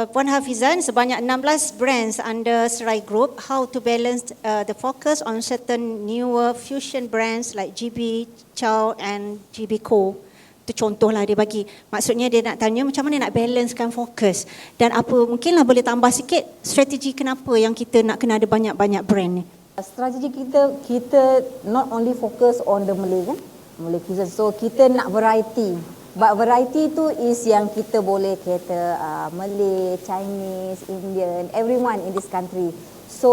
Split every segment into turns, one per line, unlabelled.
uh, Puan Hafizan sebanyak 16 brands under Serai Group. How to balance uh, the focus on certain newer fusion brands like GB Chow and GB Co. Itu contohlah dia bagi. Maksudnya dia nak tanya macam mana nak balancekan fokus. Dan apa mungkinlah boleh tambah sikit strategi kenapa yang kita nak kena ada banyak-banyak brand ni.
Strategi kita kita not only focus on the Malay kan, Malay cuisine. So kita nak variety. But variety tu is yang kita boleh kata uh, Malay, Chinese, Indian, everyone in this country. So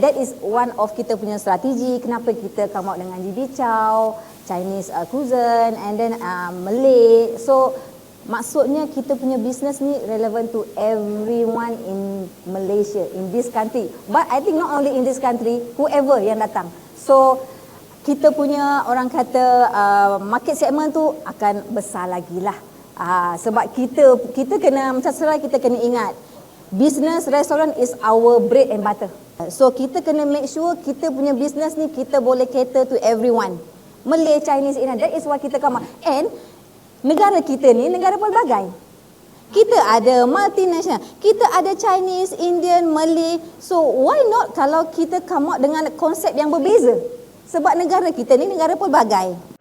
that is one of kita punya strategi kenapa kita come out dengan GB Chow, Chinese uh, cuisine and then uh, Malay. So maksudnya kita punya business ni relevant to everyone in Malaysia, in this country. But I think not only in this country, whoever yang datang. So kita punya orang kata uh, market segment tu akan besar lagi lah. Uh, sebab kita kita kena macam serai kita kena ingat business restaurant is our bread and butter. So kita kena make sure kita punya business ni kita boleh cater to everyone. Malay, Chinese, Indian. That is why kita come. And negara kita ni negara pelbagai. Kita ada multinational, kita ada Chinese, Indian, Malay. So why not kalau kita come out dengan konsep yang berbeza? Sebab negara kita ni negara pelbagai.